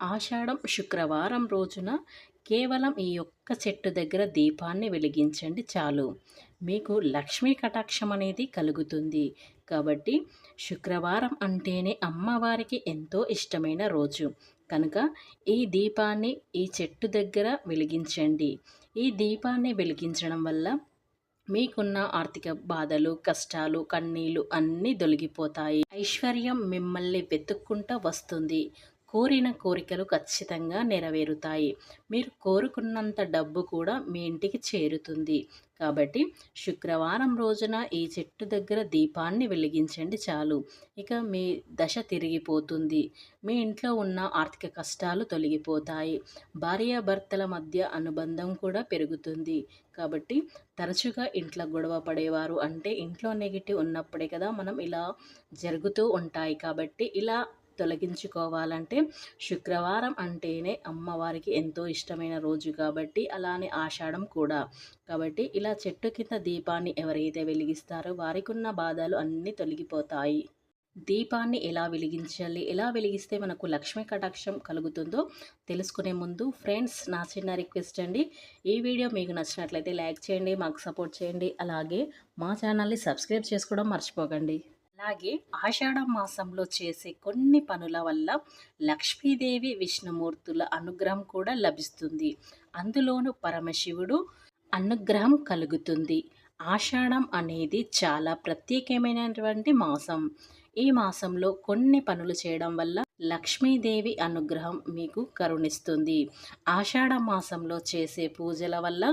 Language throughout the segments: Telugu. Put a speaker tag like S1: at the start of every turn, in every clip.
S1: ఆషాఢం శుక్రవారం రోజున కేవలం ఈ ఒక్క చెట్టు దగ్గర దీపాన్ని వెలిగించండి చాలు. మీకు లక్ష్మీ కటాక్షం అనేది కలుగుతుంది. కాబట్టి శుక్రవారం అంటేనే అమ్మవారికి ఎంతో ఇష్టమైన రోజు. కనుక ఈ దీపాన్ని ఈ చెట్టు దగ్గర వెలిగించండి. ఈ దీపాన్ని వెలిగించడం వల్ల మీకున్న ఆర్థిక బాధలు కష్టాలు కన్నీళ్ళు అన్నీ దొలిగిపోతాయి. ఐశ్వర్యం మిమ్మల్ని వెతుక్కుంటూ వస్తుంది. కోరిన కోరికలు ఖచ్చితంగా నెరవేరుతాయి. మీరు కోరుకున్నంత డబ్బు కూడా మీ ఇంటికి చేరుతుంది. కాబట్టి శుక్రవారం రోజున ఈ చెట్టు దగ్గర దీపాన్ని వెలిగించండి చాలు. ఇక మీ దశ తిరిగిపోతుంది. మీ ఇంట్లో ఉన్న ఆర్థిక కష్టాలు తొలగిపోతాయి. భార్యాభర్తల మధ్య అనుబంధం కూడా పెరుగుతుంది. కాబట్టి తరచుగా ఇంట్లో గొడవ పడేవారు అంటే ఇంట్లో నెగిటివ్ ఉన్నప్పుడే కదా మనం ఇలా జరుగుతూ ఉంటాయి. కాబట్టి ఇలా తొలగించుకోవాలంటే శుక్రవారం అంటేనే అమ్మవారికి ఎంతో ఇష్టమైన రోజు కాబట్టి అలానే ఆషాఢం కూడా. కాబట్టి ఇలా చెట్టు కింద దీపాన్ని ఎవరైతే వెలిగిస్తారో వారికి ఉన్న బాధలు అన్నీ తొలగిపోతాయి. దీపాన్ని ఎలా వెలిగించాలి? ఎలా వెలిగిస్తే మనకు లక్ష్మీ కటాక్షం కలుగుతుందో తెలుసుకునే ముందు ఫ్రెండ్స్ నా చిన్న రిక్వెస్ట్ అండి. ఈ వీడియో మీకు నచ్చినట్లయితే లైక్ చేయండి మాకు సపోర్ట్ చేయండి. అలాగే మా ఛానల్ని సబ్స్క్రైబ్ చేసుకోవడం మర్చిపోకండి. అలాగే ఆషాఢ మాసంలో చేసే కొన్ని పనుల వల్ల లక్ష్మీదేవి విష్ణుమూర్తుల అనుగ్రహం కూడా లభిస్తుంది. అందులోనూ పరమశివుడు అనుగ్రహం కలుగుతుంది. ఆషాఢం అనేది చాలా ప్రత్యేకమైనటువంటి మాసం. ఈ మాసంలో కొన్ని పనులు చేయడం వల్ల లక్ష్మీదేవి అనుగ్రహం మీకు కరుణిస్తుంది. ఆషాఢ మాసంలో చేసే పూజల వల్ల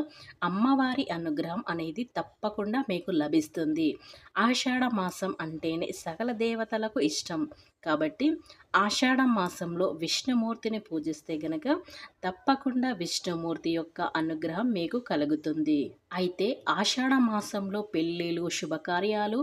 S1: అమ్మవారి అనుగ్రహం అనేది తప్పకుండా మీకు లభిస్తుంది. ఆషాఢ మాసం అంటేనే సకల దేవతలకు ఇష్టం. కాబట్టి ఆషాఢ మాసంలో విష్ణుమూర్తిని పూజిస్తే గనక తప్పకుండా విష్ణుమూర్తి యొక్క అనుగ్రహం మీకు కలుగుతుంది. అయితే ఆషాఢ మాసంలో పెళ్ళిళ్ళు శుభకార్యాలు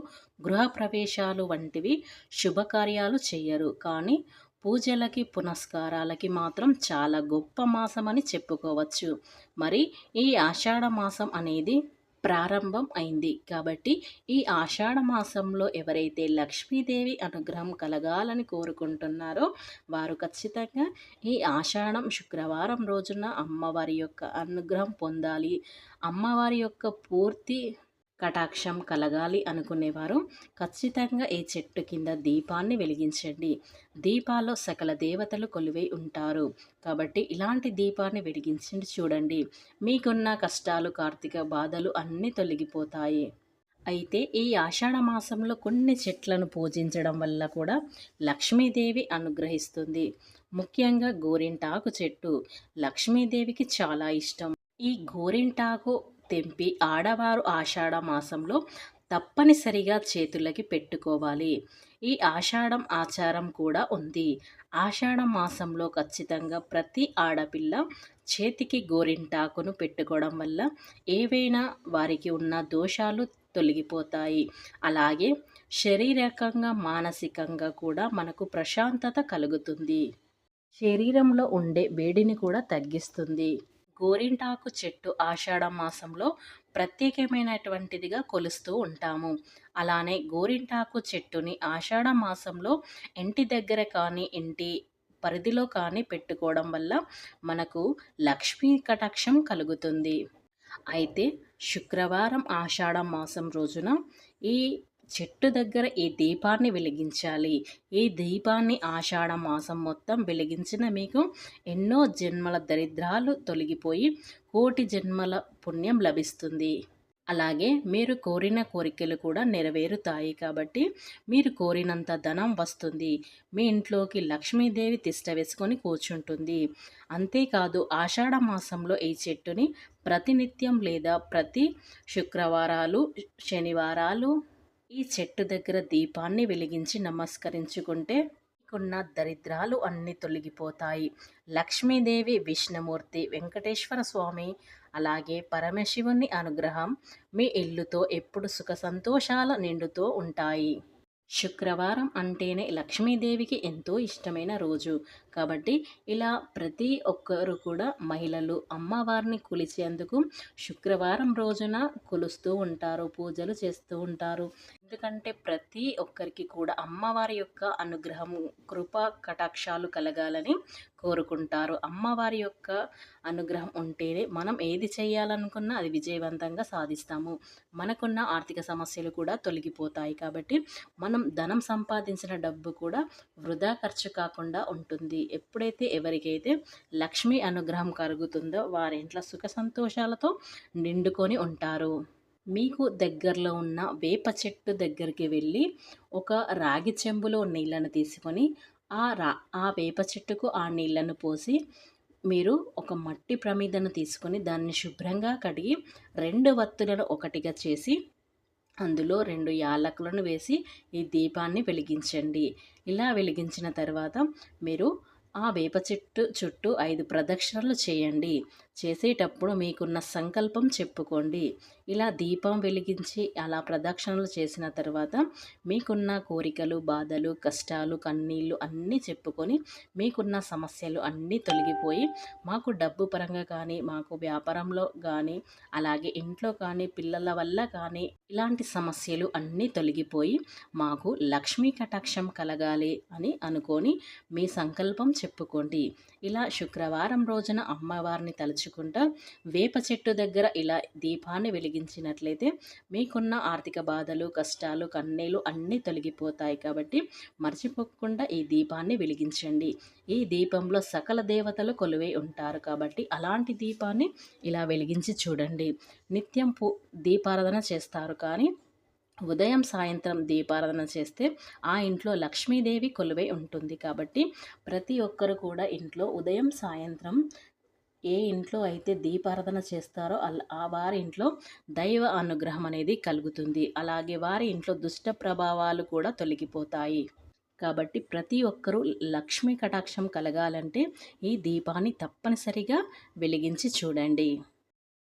S1: గృహప్రవేశాలు వంటివి శుభకార్యాలు చేయరు కానీ పూజలకి పునస్కారాలకి మాత్రం చాలా గొప్ప మాసం అని చెప్పుకోవచ్చు. మరి ఈ ఆషాఢ మాసం అనేది ప్రారంభం అయింది. కాబట్టి ఈ ఆషాఢ మాసంలో ఎవరైతే లక్ష్మీదేవి అనుగ్రహం కలగాలని కోరుకుంటున్నారో వారు ఖచ్చితంగా ఈ ఆషాఢం శుక్రవారం రోజున అమ్మవారి యొక్క అనుగ్రహం పొందాలి. అమ్మవారి యొక్క పూర్తి కటాక్షం కలగాలి అనుకునేవారు. ఖచ్చితంగా ఈ చెట్టు కింద దీపాన్ని వెలిగించండి. దీపాల్లో సకల దేవతలు కొలువై ఉంటారు. కాబట్టి ఇలాంటి దీపాన్ని వెలిగించండి చూడండి. మీకున్న కష్టాలు కార్తీక బాధలు అన్నీ తొలగిపోతాయి. అయితే ఈ ఆషాఢ మాసంలో కొన్ని చెట్లను పూజించడం వల్ల కూడా లక్ష్మీదేవి అనుగ్రహిస్తుంది. ముఖ్యంగా గోరింటాకు చెట్టు. లక్ష్మీదేవికి చాలా ఇష్టం. ఈ గోరింటాకు తెంపి ఆడవారు ఆషాఢ మాసంలో తప్పనిసరిగా చేతులకి పెట్టుకోవాలి. ఈ ఆషాఢం ఆచారం కూడా ఉంది. ఆషాఢ మాసంలో ఖచ్చితంగా ప్రతి ఆడపిల్ల చేతికి గోరింటాకును పెట్టుకోవడం వల్ల ఏవైనా వారికి ఉన్న దోషాలు తొలగిపోతాయి. అలాగే శారీరకంగా మానసికంగా కూడా మనకు ప్రశాంతత కలుగుతుంది. శరీరంలో ఉండే వేడిని కూడా తగ్గిస్తుంది. గోరింటాకు చెట్టు ఆషాఢ మాసంలో ప్రత్యేకమైనటువంటిదిగా కొలుస్తూ ఉంటాము. అలానే గోరింటాకు చెట్టుని ఆషాఢ మాసంలో ఇంటి దగ్గర కానీ ఇంటి పరిధిలో కానీ పెట్టుకోవడం వల్ల మనకు లక్ష్మీ కటాక్షం కలుగుతుంది. అయితే శుక్రవారం ఆషాఢ మాసం రోజున ఈ చెట్టు దగ్గర ఈ దీపాన్ని వెలిగించాలి. ఈ దీపాన్ని ఆషాఢ మాసం మొత్తం వెలిగించిన మీకు ఎన్నో జన్మల దరిద్రాలు తొలగిపోయి కోటి జన్మల పుణ్యం లభిస్తుంది. అలాగే మీరు కోరిన కోరికలు కూడా నెరవేరుతాయి కాబట్టి మీరు కోరినంత ధనం వస్తుంది. మీ ఇంట్లోకి లక్ష్మీదేవి తిష్ట వేసుకొని కూర్చుంటుంది. అంతేకాదు ఆషాఢ మాసంలో ఈ చెట్టుని ప్రతినిత్యం లేదా ప్రతి శుక్రవారాలు శనివారాలు ఈ చెట్టు దగ్గర దీపాన్ని వెలిగించి నమస్కరించుకుంటే మీకున్న దరిద్రాలు అన్నీ తొలగిపోతాయి. లక్ష్మీదేవి విష్ణుమూర్తి వెంకటేశ్వర స్వామి అలాగే పరమశివుని అనుగ్రహం మీ ఇల్లుతో ఎప్పుడు సుఖ సంతోషాల నిండుతో ఉంటాయి. శుక్రవారం అంటేనే లక్ష్మీదేవికి ఎంతో ఇష్టమైన రోజు. కాబట్టి ఇలా ప్రతి ఒక్కరు కూడా మహిళలు అమ్మవారిని కొలిచేందుకు శుక్రవారం రోజున కొలుస్తూ ఉంటారు పూజలు చేస్తూ ఉంటారు. ఎందుకంటే ప్రతి ఒక్కరికి కూడా అమ్మవారి యొక్క అనుగ్రహము కృప కటాక్షాలు కలగాలని కోరుకుంటారు. అమ్మవారి యొక్క అనుగ్రహం ఉంటేనే మనం ఏది చేయాలనుకున్నా అది విజయవంతంగా సాధిస్తాము. మనకున్న ఆర్థిక సమస్యలు కూడా తొలగిపోతాయి కాబట్టి మనం ధనం సంపాదించిన డబ్బు కూడా వృధా ఖర్చు కాకుండా ఉంటుంది. ఎప్పుడైతే ఎవరికైతే లక్ష్మీ అనుగ్రహం కలుగుతుందో వారి ఇంట్లో సుఖ సంతోషాలతో నిండుకొని ఉంటారు. మీకు దగ్గరలో ఉన్న వేప చెట్టు దగ్గరికి వెళ్ళి ఒక రాగి చెంబులో నీళ్ళను తీసుకొని ఆ రా ఆ వేప చెట్టుకు ఆ నీళ్ళను పోసి మీరు ఒక మట్టి ప్రమిదను తీసుకొని దాన్ని శుభ్రంగా కడిగి రెండు వత్తులను ఒకటిగా చేసి అందులో రెండు యాలకులను వేసి ఈ దీపాన్ని వెలిగించండి. ఇలా వెలిగించిన తర్వాత మీరు ఆ వేప చెట్టు చుట్టూ ఐదు ప్రదక్షిణలు చేయండి. చేసేటప్పుడు మీకున్న సంకల్పం చెప్పుకోండి. ఇలా దీపం వెలిగించి అలా ప్రదక్షిణలు చేసిన తర్వాత మీకున్న కోరికలు బాధలు కష్టాలు కన్నీళ్ళు అన్నీ చెప్పుకొని మీకున్న సమస్యలు అన్నీ తొలగిపోయి మాకు డబ్బు పరంగా కానీ మాకు వ్యాపారంలో కానీ అలాగే ఇంట్లో కానీ పిల్లల వల్ల కానీ ఇలాంటి సమస్యలు అన్నీ తొలగిపోయి మాకు లక్ష్మీ కటాక్షం కలగాలి అని అనుకొని మీ సంకల్పం చెప్పుకోండి. ఇలా శుక్రవారం రోజున అమ్మవారిని తలుచుకుంటా వేప చెట్టు దగ్గర ఇలా దీపాన్ని వెలిగించినట్లయితే మీకున్న ఆర్థిక బాధలు కష్టాలు కన్నీలు అన్నీ తొలగిపోతాయి కాబట్టి మర్చిపోకుండా ఈ దీపాన్ని వెలిగించండి. ఈ దీపంలో సకల దేవతలు కొలువై ఉంటారు కాబట్టి అలాంటి దీపాన్ని ఇలా వెలిగించి చూడండి. నిత్యం పూ దీపారాధన చేస్తారు కానీ ఉదయం సాయంత్రం దీపారాధన చేస్తే ఆ ఇంట్లో లక్ష్మీదేవి కొలువై ఉంటుంది కాబట్టి ప్రతి ఒక్కరు కూడా ఇంట్లో ఉదయం సాయంత్రం ఏ ఇంట్లో అయితే దీపారాధన చేస్తారో ఆ వారి ఇంట్లో దైవ అనుగ్రహం అనేది కలుగుతుంది. అలాగే వారి ఇంట్లో దుష్ట ప్రభావాలు కూడా తొలగిపోతాయి. కాబట్టి ప్రతి ఒక్కరూ లక్ష్మీ కటాక్షం కలగాలంటే ఈ దీపాన్ని తప్పనిసరిగా వెలిగించి చూడండి.